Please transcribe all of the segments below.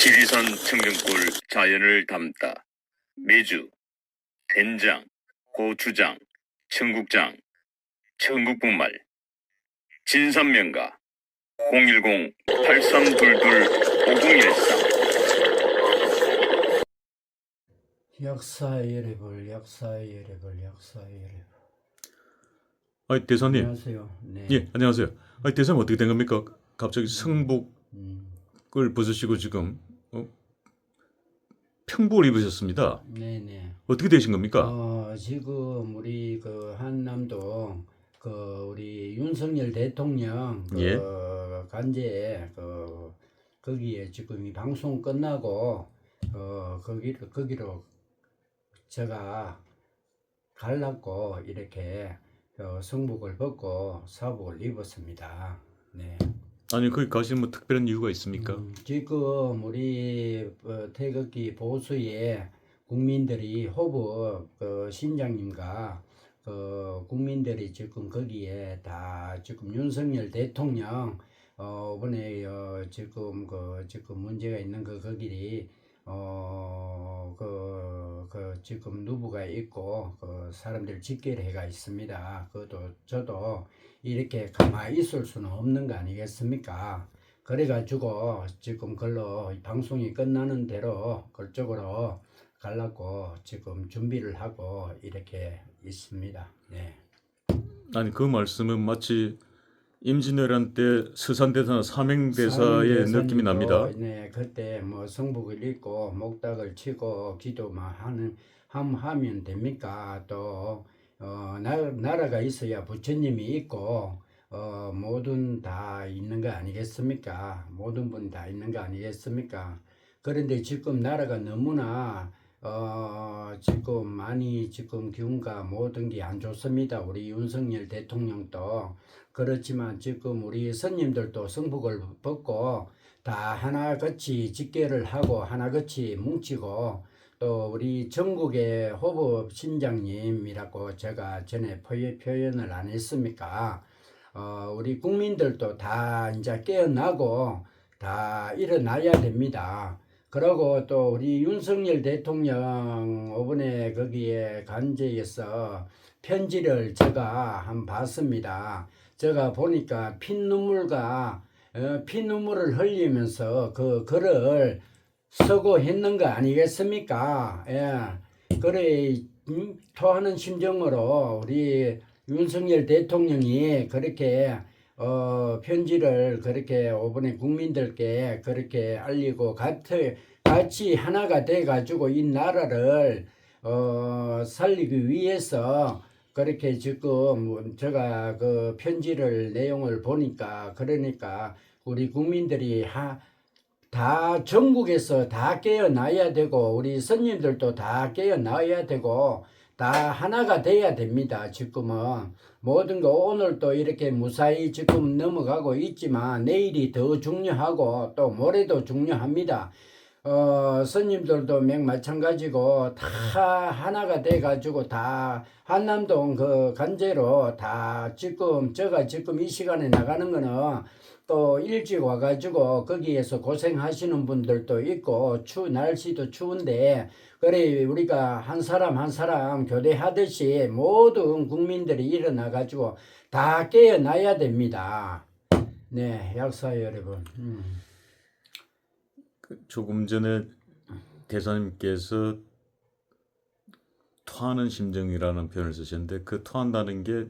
지리산 청정골 자연을 담다 메주, 된장, 고추장, 청국장, 청국분말 진산면가 010-8322-5013 역사의 예reb을 역사의 예reb을 역사의 예reb을 아, 대사님. 안녕하세요. 네. 예, 안녕하세요. 아, 대사님 어떻게 된 겁니까? 갑자기 성복을 음, 벗으시고 지금 어? 평복을 입으셨습니다. 네네. 어떻게 되신 겁니까? 어, 지금 우리 그 한남동 그 우리 윤석열 대통령 그 예. 간제 그 거기에 지금 이 방송 끝나고 어 거기로 거기로 제가 갈라고 이렇게 어, 성복을 벗고 사복을 입었습니다. 네. 아니, 거기 가시는 뭐 특별한 이유가 있습니까? 음, 지금 우리 어, 태극기 보수의 국민들이 호부 그 신장님과 그 국민들이 지금 거기에 다 지금 윤석열 대통령 어 이번에 어, 지금 그 지금 문제가 있는 그 거기리 어그 그 지금 누부가 있고 그 사람들 집결회가 있습니다. 그것도 저도 이렇게 가만히 있을 수는 없는 거 아니겠습니까? 그래가지고 지금 걸로 이 방송이 끝나는 대로 그쪽으로 가려고 지금 준비를 하고 이렇게 있습니다. 네. 아니, 그 말씀은 마치 임진왜란 때 서산대사나 삼행대사의 느낌이 납니다. 네, 그때 뭐 성북을 입고 목닥을 치고 기도만 하는 함 하면 됩니까? 또 어, 나, 나라가 있어야 부처님이 있고 어, 모든 다 있는 거 아니겠습니까? 모든 분 다 있는 거 아니겠습니까? 그런데 지금 나라가 너무나 어, 지금 많이 지금 기운과 모든 게 안 좋습니다. 우리 윤석열 대통령도 그렇지만 지금 우리 스님들도 성복을 벗고 다 하나같이 직계를 하고 하나같이 뭉치고 또 우리 전국의 호법 신장님이라고 제가 전에 표현- 표현을 안 했습니까? 어, 우리 국민들도 다 이제 깨어나고 다 일어나야 됩니다. 그리고 또 우리 윤석열 대통령 이번에 거기에 간제에서 편지를 제가 한 봤습니다. 제가 보니까 피눈물과 어, 피눈물을 흘리면서 그 글을 쓰고 했는 거 아니겠습니까? 예. 그래 음, 토하는 심정으로 우리 윤석열 대통령이 그렇게 어, 편지를 그렇게 이번에 국민들께 그렇게 알리고 같이, 같이 하나가 돼 가지고 이 나라를 어, 살리기 위해서 그렇게 지금 제가 그 편지를 내용을 보니까 그러니까 우리 국민들이 하, 다 전국에서 다 깨어나야 되고 우리 스님들도 다 깨어나야 되고 다 하나가 돼야 됩니다. 지금은 모든 거 오늘 또 이렇게 무사히 지금 넘어가고 있지만 내일이 더 중요하고 또 모레도 중요합니다. 어, 스님들도 맹 마찬가지고 다 하나가 돼 가지고 다 한남동 그 간제로 다 지금 제가 지금 이 시간에 나가는 거는 또 일찍 와가지고 거기에서 고생하시는 분들도 있고 추 날씨도 추운데 그래 우리가 한 사람 한 사람 교대하듯이 모든 국민들이 일어나 가지고 다 깨어나야 됩니다. 네, 약사 여러분. 음. 조금 전에 대사님께서 토하는 심정이라는 표현을 쓰셨는데 그 토한다는 게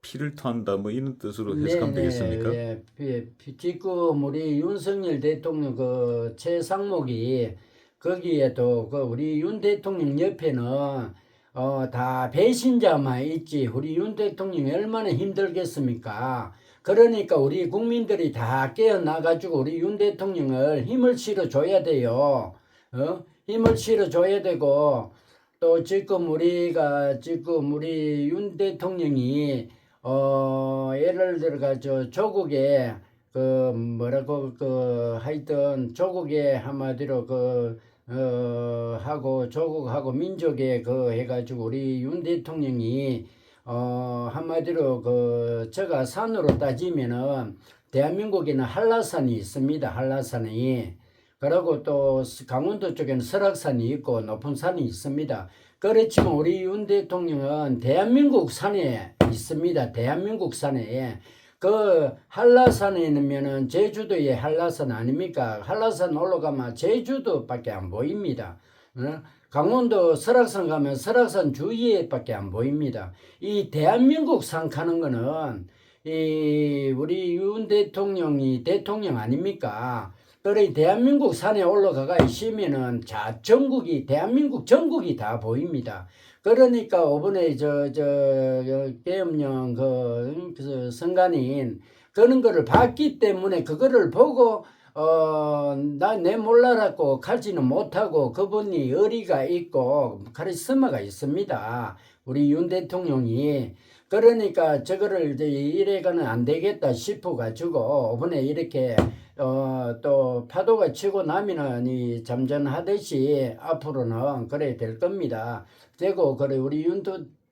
피를 토한다 뭐 이런 뜻으로 해석하면 되겠습니까? 예, 예, 피- 지금 우리 윤석열 대통령 그 최상목이 거기에도 그 우리 윤 대통령 옆에는 어 다 배신자만 있지 우리 윤 대통령이 얼마나 힘들겠습니까? 그러니까 우리 국민들이 다 깨어나가지고 우리 윤 대통령을 힘을 실어줘야 돼요. 어? 힘을 실어줘야 되고 또 지금 우리가 지금 우리 윤 대통령이 어 예를 들어가지고 조국에 그 뭐라고 그 하여튼 조국에 한마디로 그 어 하고 조국하고 민족에 그 해가지고 우리 윤 대통령이 어 한마디로 그 제가 산으로 따지면은 대한민국에는 한라산이 있습니다 한라산이 그리고 또 강원도 쪽에는 설악산이 있고 높은 산이 있습니다. 그렇지만 우리 윤 대통령은 대한민국 산에 있습니다. 대한민국 산에 그 한라산에 있으면은 제주도의 한라산 아닙니까? 한라산 올라가면 제주도밖에 안 보입니다. 어? 강원도 설악산 가면 설악산 주위에밖에 안 보입니다. 이 대한민국 산 가는 거는 이 우리 윤 대통령이 대통령 아닙니까? 그래 대한민국 산에 올라가가 있으면은 자 전국이 대한민국 전국이 다 보입니다. 그러니까 이번에 저저 계엄령 그, 그 선관인 그런 거를 봤기 때문에 그거를 보고 어 나 내 몰라라고 가지는 못하고 그분이 의리가 있고 카리스마가 있습니다. 우리 윤 대통령이 그러니까 저거를 이제 이래가는 안 되겠다 싶어 가지고 이번에 이렇게 어 또 파도가 치고 나면은 이 잠전하듯이 앞으로는 그래 될 겁니다. 되고 그래 우리 윤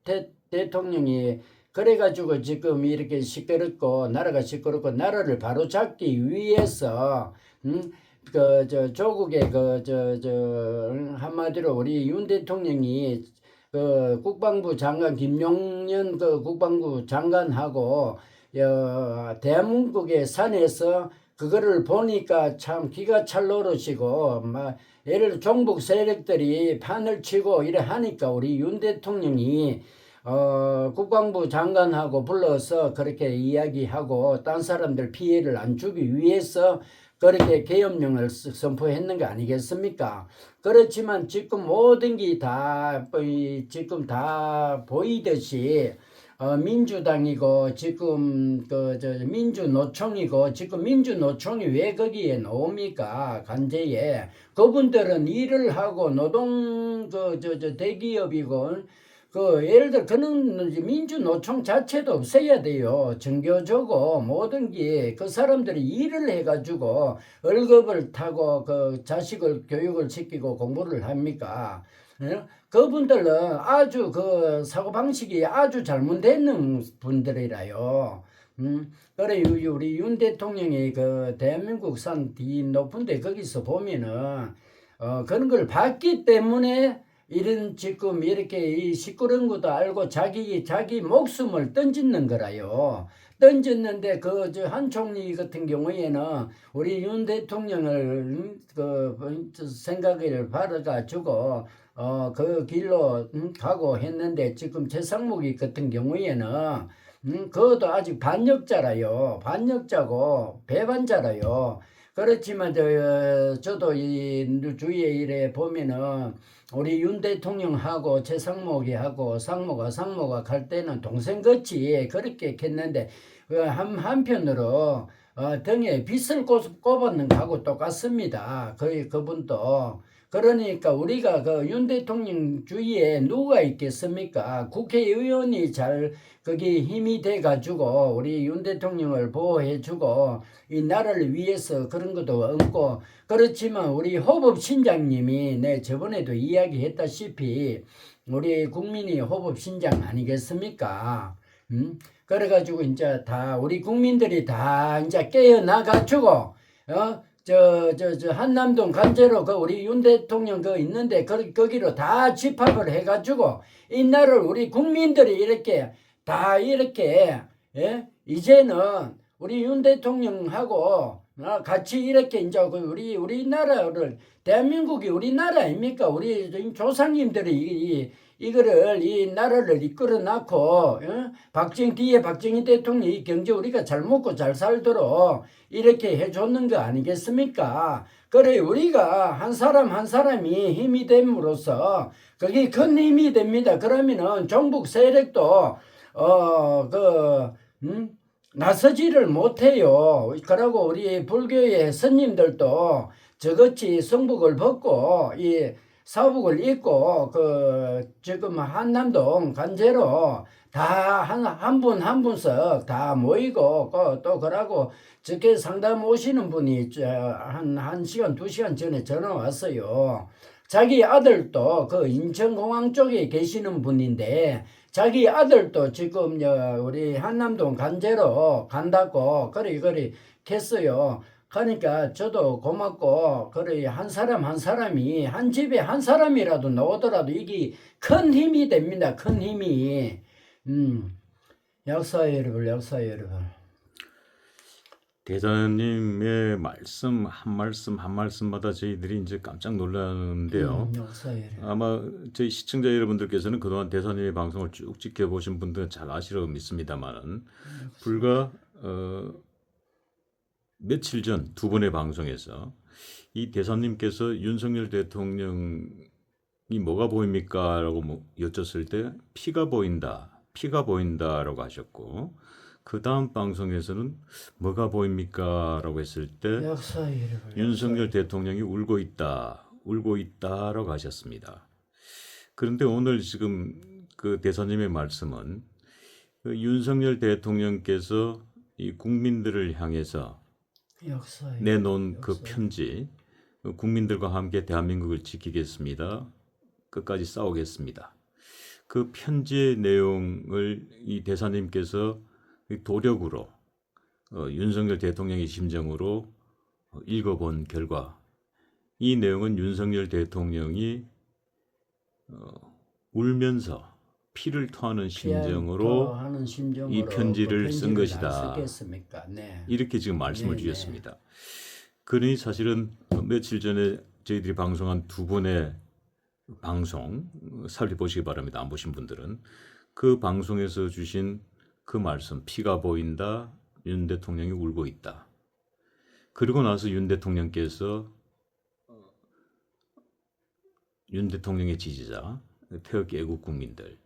대, 대통령이 그래가지고 지금 이렇게 시끄럽고 나라가 시끄럽고 나라를 바로 잡기 위해서 음, 그 저 조국의 그 저 저 한마디로 우리 윤 대통령이 그 국방부 장관 김용년 그 국방부 장관하고 어, 대한민국의 산에서 그거를 보니까 참 기가 찰 노릇이고 막 예를 종북 세력들이 판을 치고 이래 하니까 우리 윤 대통령이 어, 국방부 장관하고 불러서 그렇게 이야기하고 딴 사람들 피해를 안 주기 위해서 그렇게 계엄령을 스- 선포했는 거 아니겠습니까? 그렇지만 지금 모든 게 다 지금 다 보이듯이 어, 민주당이고 지금 그 저 민주노총이고 지금 민주노총이 왜 거기에 나옵니까 간제에 그분들은 일을 하고 노동 그저저 대기업이고 그 예를 들어 그는 민주노총 자체도 없애야 돼요. 정교조고 모든 게 그 사람들이 일을 해가지고 월급을 타고 그 자식을 교육을 시키고 공부를 합니까? 예? 그분들은 아주 그 사고 방식이 아주 잘못되는 분들이라요. 음, 그래 우- 우리 윤 대통령이 그 대한민국 산 뒤 높은데 거기서 보면은 어 그런 걸 봤기 때문에 이런 지금 이렇게 이 시끄러운 것도 알고 자기 자기 목숨을 던지는 거라요. 던졌는데 그 저 한 총리 같은 경우에는 우리 윤 대통령을 음, 그 생각을 받아가지고 어 그 길로 음, 가고 했는데 지금 최상목이 같은 경우에는 음, 그것도 아직 반역자라요. 반역자고 배반자라요. 그렇지만 저 저도 이 주위에 이래 보면은 우리 윤 대통령하고 최상목이 하고 상모가 상모가 갈 때는 동생 같이 그렇게 했는데 그한 한편으로 어, 등에 빗을 꼽- 꼽았는 거하고 똑같습니다. 거의 그분도 그러니까 우리가 그 윤 대통령 주위에 누가 있겠습니까? 국회의원이 잘 거기 힘이 돼 가지고 우리 윤 대통령을 보호해 주고 이 나라를 위해서 그런 것도 없고 그렇지만 우리 호법 신장님이 내 저번에도 이야기했다시피 우리 국민이 호법 신장 아니겠습니까? 음? 그래가지고 이제 다 우리 국민들이 다 이제 깨어나 가지고 어? 저, 저, 저, 한남동 간제로 그 우리 윤 대통령 그 있는데 그, 거기로 다 집합을 해가지고 이 나라를 우리 국민들이 이렇게 다 이렇게, 예? 이제는 우리 윤 대통령하고 어, 같이 이렇게 이제 그 우리, 우리나라를, 대한민국이 우리나라 아닙니까? 우리 조상님들이 이, 이, 이거를, 이 나라를 이끌어 놓고, 어? 박정, 뒤에 박정희 대통령이 경제 우리가 잘 먹고 잘 살도록 이렇게 해줬는 거 아니겠습니까? 그래 우리가 한 사람 한 사람이 힘이 됨으로써 그게 큰 힘이 됩니다. 그러면은 종북 세력도 어그 음? 나서지를 못해요. 그러고 우리 불교의 스님들도 저같이 성북을 벗고 이 사복을 입고 그 지금 한남동 간제로 다 한 한 분 한 분씩 다 모이고 그 또 그러고 저게 상담 오시는 분이 한한 시간 두 시간 전에 전화 왔어요. 자기 아들도 그 인천공항 쪽에 계시는 분인데 자기 아들도 지금 저 우리 한남동 간제로 간다고 그리 그리 했어요. 그러니까 저도 고맙고 그래 한 사람 한 사람이 한 집에 한 사람이라도 나오더라도 이게 큰 힘이 됩니다. 큰 힘이. 음. 역사 여러분, 역사 여러분. 대사님의 말씀 한 말씀 한 말씀마다 저희들이 이제 깜짝 놀라는데요. 음. 아마 저희 시청자 여러분들께서는 그동안 대사님의 방송을 쭉 지켜보신 분들은 잘 아시라고 믿습니다만은 불과 어, 며칠 전 두 번의 방송에서 이 대사님께서 윤석열 대통령이 뭐가 보입니까?라고 뭐 여쭸을 때 피가 보인다, 피가 보인다라고 하셨고 그 다음 방송에서는 뭐가 보입니까?라고 했을 때. 윤석열 대통령이 울고 있다, 울고 있다라고 하셨습니다. 그런데 오늘 지금 그 대사님의 말씀은 그 윤석열 대통령께서 이 국민들을 향해서. 내놓은 그. 편지, 그 국민들과 함께 대한민국을 지키겠습니다. 끝까지 싸우겠습니다. 그 편지의 내용을 이 대사님께서 이 도력으로 어, 윤석열 대통령의 심정으로 어, 읽어본 결과 이 내용은 윤석열 대통령이 어, 울면서 피를 토하는 심정으로 하는 심정으로 이 편지를 그 쓴 것이다. 네. 이렇게 지금 말씀을 네, 주셨습니다. 그러니 사실은 며칠 전에 저희들이 방송한 두 번의 방송 어, 살펴보시기 바랍니다. 안 보신 분들은 그 방송에서 주신 그 말씀 피가 보인다 윤 대통령이 울고 있다. 그리고 나서 윤 대통령께서 어, 윤 대통령의 지지자 태극기 애국 국민들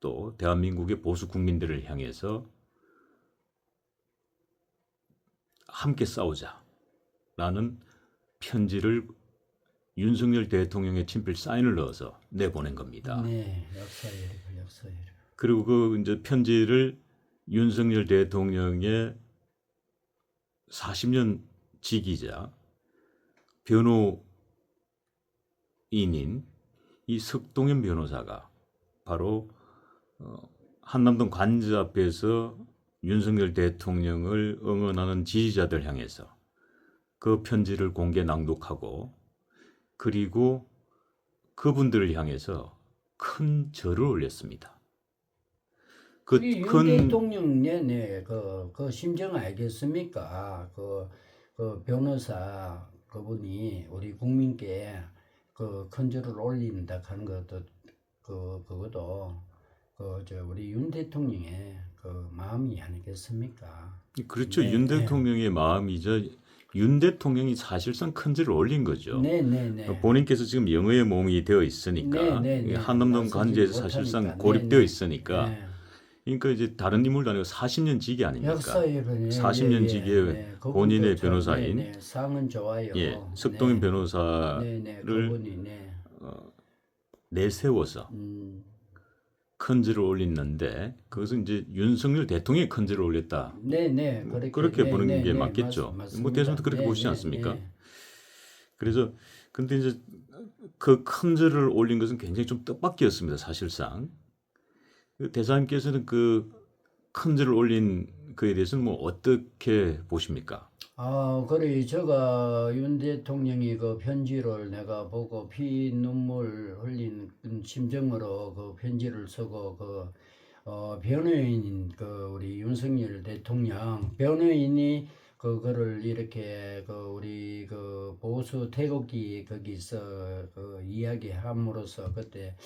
또 대한민국의 보수 국민들을 향해서 함께 싸우자라는 편지를 윤석열 대통령의 친필 사인을 넣어서 내보낸 겁니다. 네, 역사 여러분, 역사 여러분. 그리고 그 이제 편지를 윤석열 대통령의 40년 지기자 변호인인 이 석동현 변호사가 바로 어, 한남동 관저 앞에서 윤석열 대통령을 응원하는 지지자들 향해서 그 편지를 공개 낭독하고 그리고 그분들을 향해서 큰 절을 올렸습니다. 그큰 대통령 네네 그, 그 심정 알겠습니까? 그, 그 변호사 그분이 우리 국민께 그 큰절을 올린다 하는 것도 그 그것도 그 저 우리 윤 대통령의 그 마음이 아니겠습니까? 그렇죠. 네, 윤 네. 대통령의 마음이죠. 윤 대통령이 사실상 큰 절을 올린 거죠. 네 네 네. 본인께서 지금 영의의 몸이 되어 있으니까 네, 네, 네. 한남동 관제에서 못하니까. 사실상 네, 고립되어 네. 있으니까 네. 그러니까 이제 다른 인물도 아니고 40년 지기 아닙니까? 역사 여러분 40년 지기의 본인의 변호사인 네, 네. 상은 좋아요. 예, 석동인 네. 변호사를 네네 그분이 네. 내세워서 음, 큰 절을 올렸는데 그것은 이제 윤석열 대통령이 큰 절을 올렸다. 네네 뭐 그렇게, 그렇게 네, 보는 네, 게 네, 맞겠죠. 맞- 뭐 대선도 그렇게 맞습니다. 보시지 네, 않습니까? 네, 네. 그래서 근데 이제 그큰 절을 올린 것은 굉장히 좀 뜻밖이었습니다. 사실상 그 대사님께서는 그큰 절을 올린 그에 대해서는 뭐 어떻게 보십니까? 아, 그래, 제가 윤 대통령이 그 편지를 내가 보고 피 눈물 흘린 심정으로 그 편지를 쓰고 그, 어, 변호인인 그 우리 윤석열 대통령, 변호인이 그거를 이렇게 그 우리 그 보수 태극기 거기서 그 이야기함으로써 그때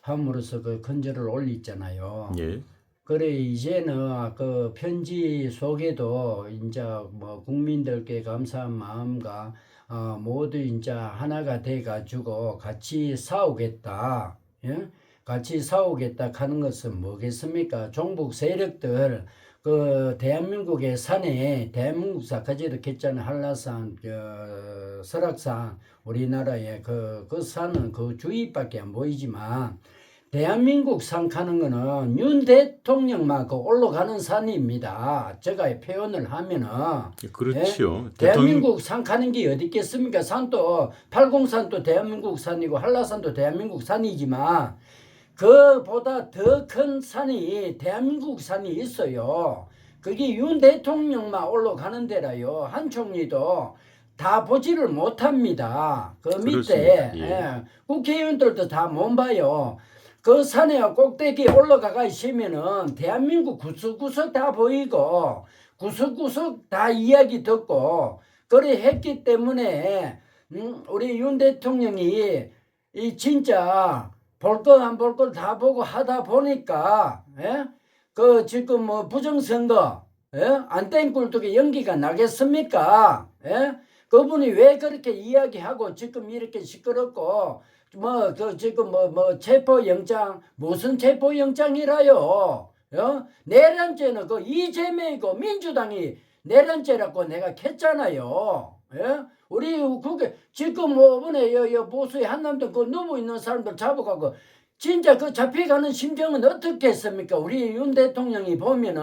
함으로써 그 큰절을 올렸잖아요. 예, 그래 이제는 그 편지 속에도 이제 뭐 국민들께 감사한 마음과 어, 모두 이제 하나가 돼 가지고 같이 싸우겠다. 예? 같이 싸우겠다 하는 것은 뭐겠습니까? 종북 세력들 그 대한민국의 산에 대한민국사 가지도 했잖아 한라산 저 설악산 우리나라의 그, 그 산은 그 주위밖에 안 보이지만 대한민국 산 가는 거는 윤 대통령만 그 올라가는 산입니다. 제가 표현을 하면은 그렇죠. 대통령 대한민국 산 가는 게 어디 있겠습니까? 산도 팔공산도 대한민국 산이고 한라산도 대한민국 산이지만 그보다 더 큰 산이 대한민국 산이 있어요. 그게 윤 대통령만 올라가는 데라요. 한 총리도 다 보지를 못합니다. 그 밑에. 예. 예, 국회의원들도 다 못 봐요. 그 산에 꼭대기 올라가가 있으면은 대한민국 구석구석 다 보이고 구석구석 다 이야기 듣고 그래 했기 때문에 음, 우리 윤 대통령이 이 진짜 볼거안볼걸다 보고 하다 보니까 예? 그 지금 뭐 부정선거 예? 안땡 굴뚝에 연기가 나겠습니까? 예? 그분이 왜 그렇게 이야기하고 지금 이렇게 시끄럽고 뭐 그 지금 뭐 뭐 체포 영장 무슨 체포 영장이라요? 어? 내란죄는 그 이재명이고 민주당이 내란죄라고 내가 캤잖아요. 예? 우리 그게 지금 뭐 이번에 여, 여 보수의 한남동 그 누워 있는 사람들 잡아가고 진짜 그 잡혀가는 심정은 어떻겠습니까? 우리 윤 대통령이 보면은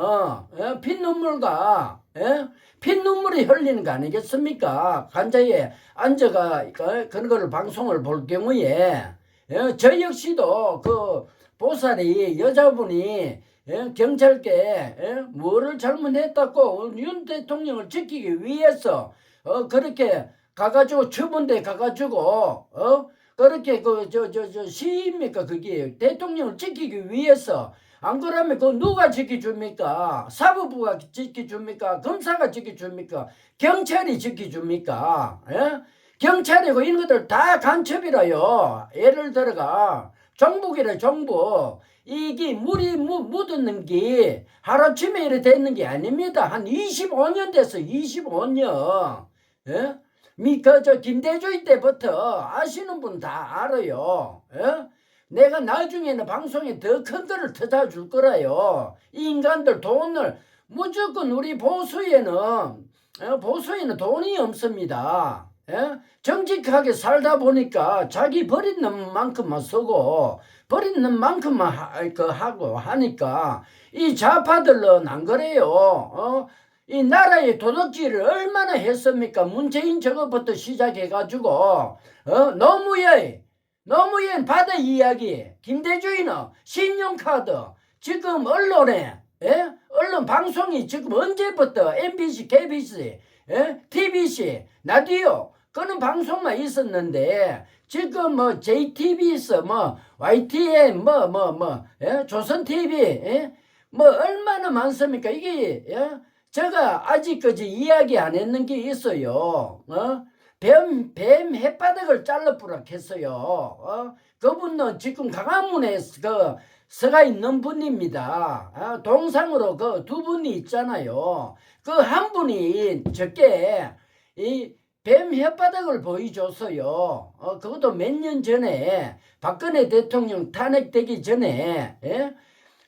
예? 피눈물과 예? 피눈물이 흘리는 거 아니겠습니까? 관자에 앉아가 그- 그런 거를 방송을 볼 경우에 예? 저 역시도 그 보살이 여자분이 예? 경찰께 예? 뭐를 잘못했다고 윤 대통령을 지키기 위해서 어 그렇게 가가지고 처분대 가가지고 어 그렇게 그 저 저 저 시입니까 그게 대통령을 지키기 위해서 안 그러면 그 누가 지켜줍니까 사법부가 지켜줍니까 검사가 지켜줍니까 경찰이 지켜줍니까 예? 경찰이고 이런 것들 다 간첩이라요 예를 들어가 정북이래 정북 이게 물이 무, 묻었는 게 하루아침에 이래 됐는 게 아닙니다 한 25년 됐어 25년 예? 미그저 김대중 때부터 아시는 분 다 알아요. 예? 내가 나중에는 방송에 더큰 거를 터져줄 거라요. 이 인간들 돈을 무조건 우리 보수에는 어, 보수에는 돈이 없습니다. 예? 정직하게 살다 보니까 자기 버리는 만큼만 쓰고 버리는 만큼만 하, 그 하고 하니까 이 좌파들은 안 그래요. 어? 이 나라의 도덕질을 얼마나 했습니까? 문재인 저거부터 시작해가지고 어 노무현 노무현 바다 이야기 김대중이는 신용카드 지금 언론에 예? 언론 방송이 지금 언제부터 MBC, KBC, 예? TBC, 라디오 그런 방송만 있었는데 지금 뭐 JTBS, 뭐 YTN, 뭐 뭐 뭐 예? 조선 TV, 예? 뭐 얼마나 많습니까? 이게 예? 제가 아직까지 이야기 안 했는 게 있어요. 어? 뱀, 뱀 햇바닥을 잘라부락 했어요. 어? 그분은 지금 강화문에 그 서가 있는 분입니다. 어? 동상으로 그 두 분이 있잖아요. 그 한 분이 저께 이 뱀 혓바닥을 보여줬어요. 어, 그것도 몇 년 전에 박근혜 대통령 탄핵되기 전에 예?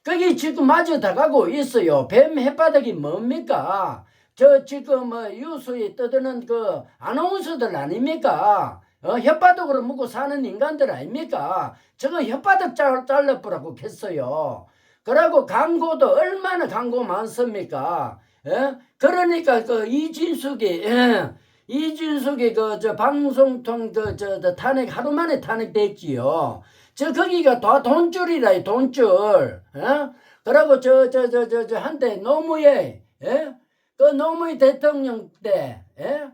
거기 지금 마저 다가고 있어요. 뱀 햇바닥이 뭡니까? 저 지금 뭐 유수에 떠드는 그 아나운서들 아닙니까? 어, 혓바닥으로 먹고 사는 인간들 아닙니까? 저거 혓바닥 잘, 잘라보라고 했어요. 그러고 광고도 얼마나 광고 많습니까? 예? 그러니까 그 이진숙이 예. 이진숙이 그 저 방송통 그저 저 탄핵 하루 만에 탄핵됐지요. 저 거기가 다 돈줄이라 돈줄. 어? 그러고 저 저 저 저 저 한때 노무현 예? 그 노무현 대통령 때 예?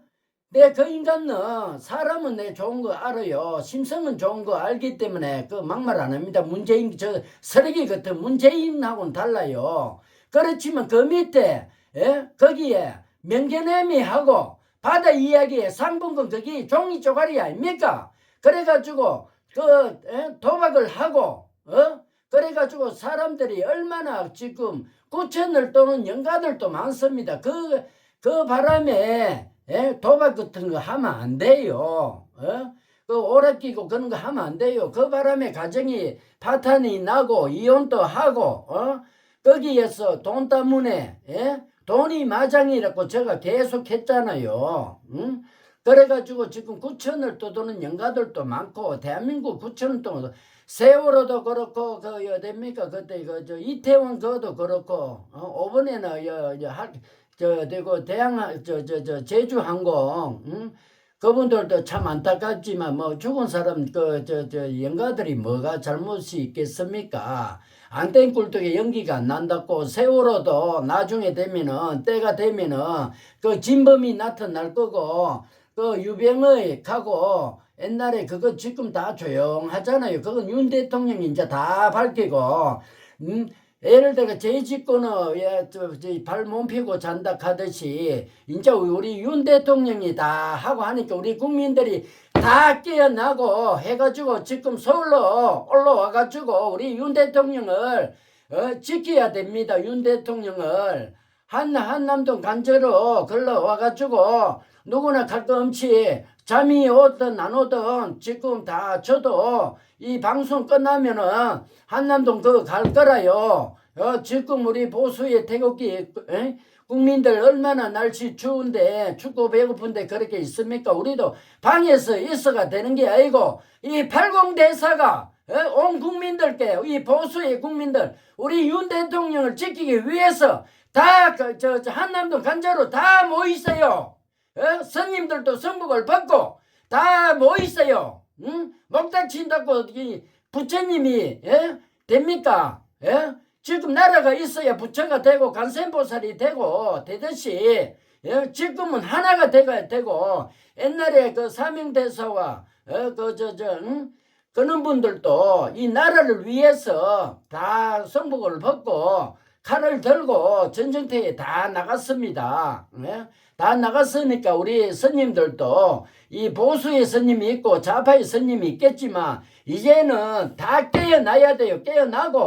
내 그 인간은 사람은 내 좋은 거 알아요. 심성은 좋은 거 알기 때문에 그 막말 안 합니다. 문재인 저 쓰레기 같은 문재인하고는 달라요. 그렇지만 그 밑에 예? 거기에 명계내미하고 바다 이야기에 상분건 거기 종이 쪼가리 아닙니까? 그래가지고 그 에? 도박을 하고 어? 그래가지고 사람들이 얼마나 지금 구천을 떠는 영가들도 많습니다. 그, 그 바람에 에? 도박 같은 거 하면 안 돼요. 어? 그 오래 끼고 그런 거 하면 안 돼요. 그 바람에 가정이 파탄이 나고 이혼도 하고 어? 거기에서 돈 때문에 에? 돈이 마장이라고 제가 계속 했잖아요. 응? 그래가지고 지금 구천을 떠도는 영가들도 많고 대한민국 구천을 떠도 세월호도 그렇고 그 어딥니까 그때 그 저 이태원 그도 그렇고 어, 이번에는 여여저 되고 대양 저저 저 제주 항공 응? 그분들도 참 안타깝지만 뭐 죽은 사람 그 저 저 영가들이 뭐가 잘못이 있겠습니까? 안뗀 꿀떡에 연기가 안 난다고 세월호도 나중에 되면은 때가 되면은 그 진범이 나타날 거고 그 유병의 가고 옛날에 그거 지금 다 조용하잖아요. 그건 윤 대통령이 이제 다 밝히고 음 예를 들어 제 집권은 예저발몸 피고 잔다 하듯이 이제 우리 윤 대통령이 다 하고 하니까 우리 국민들이 다 깨어나고 해가지고 지금 서울로 올라와가지고 우리 윤 대통령을 어, 지켜야 됩니다. 윤 대통령을 한 한남동 간저로 걸러 와가지고 누구나 갈거 없이 잠이 오든 안 오든 지금 다 저도 이 방송 끝나면은 한남동 그 갈 거라요. 어, 지금 우리 보수의 태극기 에? 국민들 얼마나 날씨 추운데 춥고 배고픈데 그렇게 있습니까? 우리도 방에서 있어가 되는 게 아니고 이 팔공대사가 어? 온 국민들께 이 보수의 국민들 우리 윤 대통령을 지키기 위해서 다저 저 한남동 간자로 다 모이세요. 어? 스님들도 성복을 받고 다 모이세요. 응? 목탁 친다고 이 부처님이 예? 됩니까? 예? 지금 나라가 있어야 부처가 되고 간센보살이 되고 되듯이 예? 지금은 하나가 되가 되고 옛날에 그 사명대사와 어, 그저저 응? 그런 분들도 이 나라를 위해서 다 성복을 벗고 칼을 들고 전쟁터에 다 나갔습니다. 예? 다 나갔으니까 우리 스님들도 이 보수의 스님이 있고 좌파의 스님이 있겠지만 이제는 다 깨어나야 돼요. 깨어나고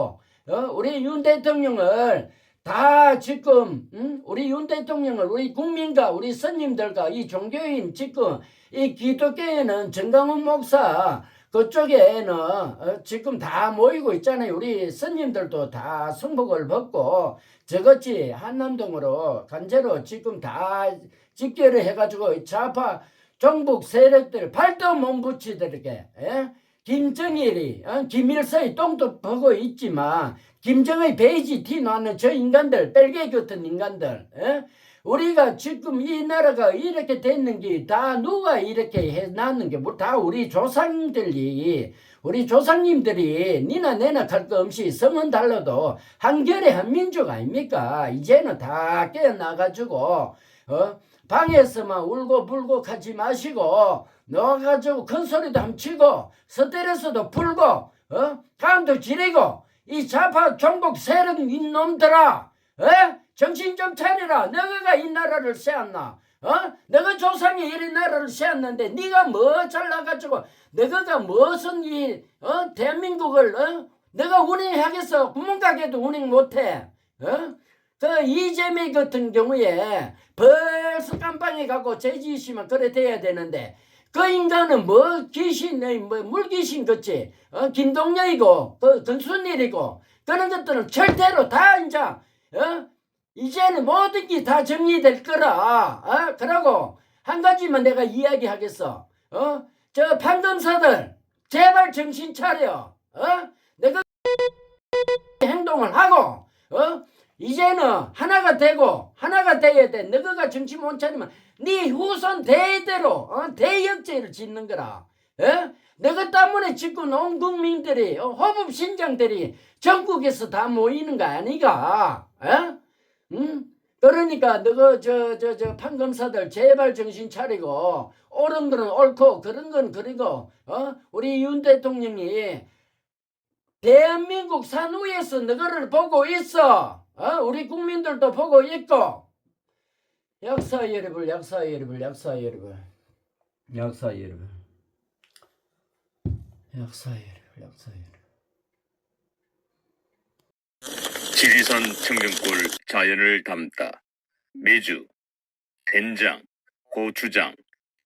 어? 우리 윤 대통령을 다 지금 음? 우리 윤 대통령을 우리 국민과 우리 스님들과 이 종교인 지금 이 기독교에는 정강훈 목사 그쪽에는 어, 지금 다 모이고 있잖아요. 우리 스님들도 다 승복을 벗고 저것이 한남동으로 간제로 지금 다 집결을 해가지고 좌파 정북 세력들 발도 못 붙이들게 예? 김정일이 어? 김일성이 똥도 보고 있지만 김정의 베이지 티 나는 저 인간들 뺄개 같은 인간들 예? 우리가 지금 이 나라가 이렇게 됐는 게 다 누가 이렇게 해놨는 게뭐다 우리 조상들이 우리 조상님들이 니나 내나 갈거 없이 성은 달라도 한결의 한 민족 아닙니까? 이제는 다 깨어나가지고 어? 방에서만 울고 불고 하지 마시고 나와가지고 큰 소리도 함치고 스트레스도 풀고 어? 감도 지르고 이 좌파 종북 세력 이놈들아 어? 정신 좀 차리라 너가 이 나라를 세웠나 어? 너가 조상이 이 나라를 세웠는데 네가 뭐 잘나가지고 너가 무슨 이 어? 대한민국을 어? 너가 운행하겠어 구멍가게도 운행 못해 어? 그 이재명 같은 경우에 벌써 깜빵에 가고 있으면 그래 돼야 되는데 그 인간은 뭐 귀신, 뭐 물귀신 같이 어? 김동렬이고 그 전순일이고 그런 것들은 절대로 다 이제 어? 이제는 모든 게 다 정리될 거라 어? 그러고 한 가지만 내가 이야기하겠어 어? 저 판검사들 제발 정신 차려 어? 내가 행동을 하고 어? 이제는 하나가 되고 하나가 돼야 돼. 너가 정신 못 차리면 네 후손 대대로 어? 대역죄를 짓는 거라. 어? 너가 때문에 지금 온 국민들이 어? 호법 신장들이 전국에서 다 모이는 거 아니가? 어? 응? 그러니까 너가 저저 저 판검사들 제발 정신 차리고 옳은 거는 옳고 그런 건 그리고 어? 우리 윤 대통령이 대한민국 산 위에서 너를 보고 있어. 어? 우리 국민들도 보고 있고. 역사 여러분, 역사 여러분, 역사 여러분. 역사 여러분. 역사 여러분, 역사 여러분. 지리산 청정골 자연을 담다. 매주 된장, 고추장,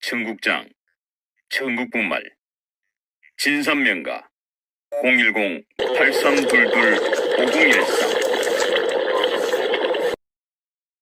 청국장, 청국분말 진산명가 010-8322-5014